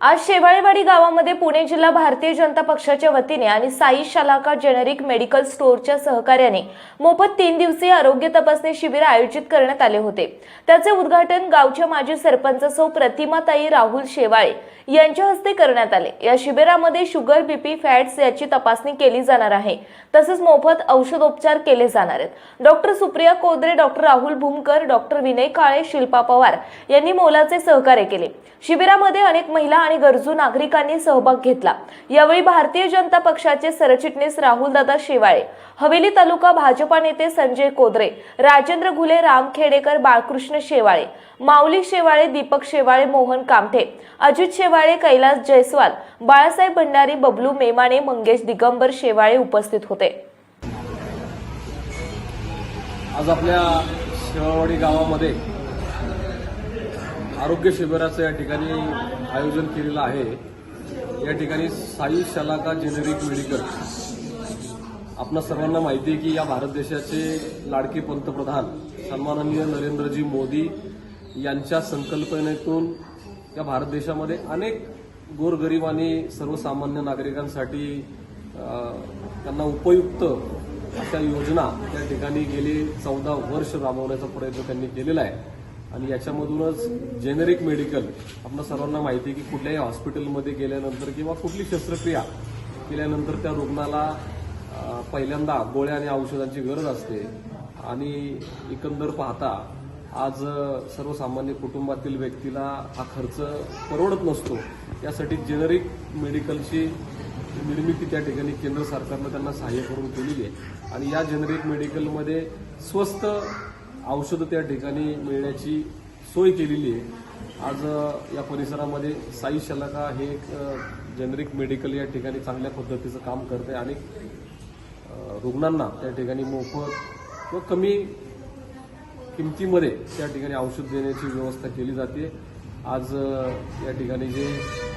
आज शेवाळेवाडी गावामध्ये पुणे जिल्हा भारतीय जनता पक्षाच्या वतीने आणि साई शालाका जेनेरिक मेडिकल स्टोअरच्या सहकार्याने मोफत तीन दिवसीय आरोग्य तपासणी शिबिर आयोजित करण्यात आले होते. त्याचे उद्घाटन गावच्या माजी सरपंच सौ प्रतिमाताई राहुल शेवाळे यांच्या हस्ते करण्यात आले. या शिबिरामध्ये शुगर बीपी फॅट्स याची तपासणी केली जाणार आहे. तसेच मोफत औषधोपचार केले जाणार आहेत. Doctor Supriya Kodre doctor Rahul Bhumkar doctor Vinay Kale Shilpa Pawar यांनी मोलाचे सहकार्य केले. शिबिरामध्ये अनेक महिला आणि गरजू नागरिकांनी सहभाग घेतला. यावेळी भारतीय जनता पक्षाचे सरचिटणीस राहुलदादा शेवाळे हवेली तालुका भाजपा नेते संजय कोदरे राजेंद्र घुले राम खेडेकर बाळकृष्ण शेवाळे माऊली शेवाळे दीपक शेवाळे मोहन कामठे अजित शेवाळे कैलास जयस्वाल बाळासाहेब भंडारी बबलू मेमाने मंगेश दिगंबर शेवाळे उपस्थित होते. आज आपल्या शेवाळवाडी गावामध्ये आरोग्य शिबिराचं या ठिकाणी आयोजन केलेलं आहे. या ठिकाणी साई शलाका जेनेरिक मेडिकल आपणा सर्वांना माहिती आहे की या भारत देशाचे लाडके पंतप्रधान सन्माननीय नरेंद्रजी मोदी यांच्या संकल्पनेतून या भारत देशामध्ये अनेक गोरगरीब आणि सर्वसामान्य नागरिकांसाठी त्यांना उपयुक्त अशा योजना त्या ठिकाणी गेली चौदा वर्ष राबवण्याचा प्रयत्न त्यांनी केलेला आहे. आणि याच्यामधूनच जेनेरिक मेडिकल आपण सर्वांना माहिती आहे की कुठल्याही हॉस्पिटलमध्ये गेल्यानंतर किंवा कुठली शस्त्रक्रिया केल्यानंतर त्या रुग्णाला पहिल्यांदा गोळ्या आणि औषधांची गरज असते. आणि एकंदर पाहता आज सर्वसामान्य कुटुंबातील व्यक्तीला हा खर्च परवडत नसतो. यासाठी जेनेरिक मेडिकलची निर्मिती त्या ठिकाणी केंद्र सरकारनं त्यांना सहाय्य करून केलेली आहे. आणि या जेनेरिक मेडिकलमध्ये स्वस्त औषधं त्या ठिकाणी मिळण्याची सोय केलेली आहे. आज या परिसरामध्ये साई शलाका हे एक जनरिक मेडिकल या ठिकाणी चांगल्या पद्धतीचं काम करते आणि रुग्णांना त्या ठिकाणी मोफत किंवा कमी किमतीमध्ये त्या ठिकाणी औषध देण्याची व्यवस्था केली जाते. आज या ठिकाणी जे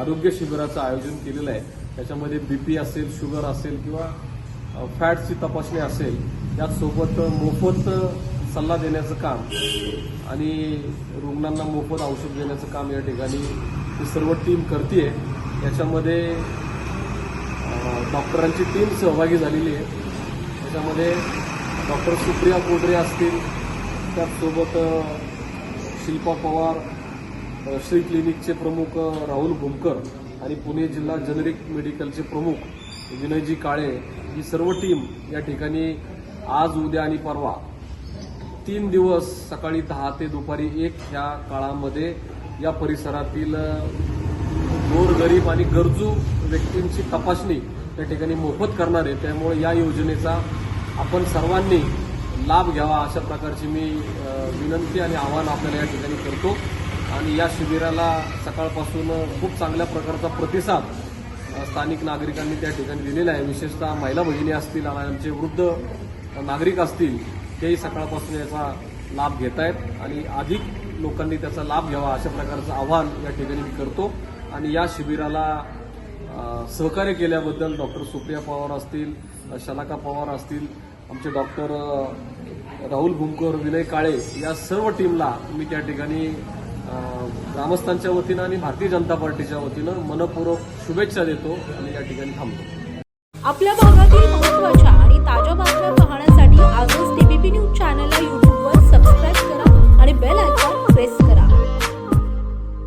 आरोग्य शिबिराचं आयोजन केलेलं आहे त्याच्यामध्ये बीपी असेल शुगर असेल किंवा फॅटची फॅट्सची तपासणी असेल त्याचसोबत मोफत सल्ला देण्याचं काम आणि रुग्णांना मोफत औषध देण्याचं काम या ठिकाणी ही सर्व टीम करते याच्यामध्ये डॉक्टरांची टीम सहभागी झालेली आहे. त्याच्यामध्ये डॉक्टर सुप्रिया कोडरे असतील त्याचसोबत शिल्पा पवार श्री क्लिनिकचे प्रमुख राहुल भुमकर आणि पुणे जिल्हा जनरिक मेडिकलचे प्रमुख विनयजी काळे ही सर्व टीम या ठिकाणी आज उद्या आणि परवा तीन दिवस सकाळी दहा ते दुपारी एक ह्या काळामध्ये या परिसरातील गोरगरीब आणि गरजू व्यक्तींची तपासणी त्या ठिकाणी मोफत करणार आहे. त्यामुळे या योजनेचा आपण सर्वांनी लाभ घ्यावा अशा प्रकारची मी विनंती आणि आव्हान आपल्याला या ठिकाणी करतो. आणि या शिबिराला सकाळपासून खूप चांगल्या प्रकारचा प्रतिसाद स्थानिक नागरिकांनी त्या ठिकाणी दिलेला आहे. विशेषतः महिला भगिनी असतील आणि आमचे वृद्ध नागरिक असतील तेही सकाळपासून याचा लाभ घेत आहेत आणि अधिक लोकांनी त्याचा लाभ घ्यावा अशा प्रकारचं आव्हान या ठिकाणी मी करतो. आणि या शिबिराला सहकार्य केल्याबद्दल डॉक्टर सुप्रिया पवार असतील शलाका पवार असतील आमचे डॉक्टर राहुल भुमकर विनय काळे या सर्व टीमला मी त्या ठिकाणी ग्रामस्थांच्या वतीनं आणि भारतीय जनता पार्टीच्या वतीनं मनपूर्वक शुभेच्छा देतो आणि या ठिकाणी थांबतो. आपल्या भागातील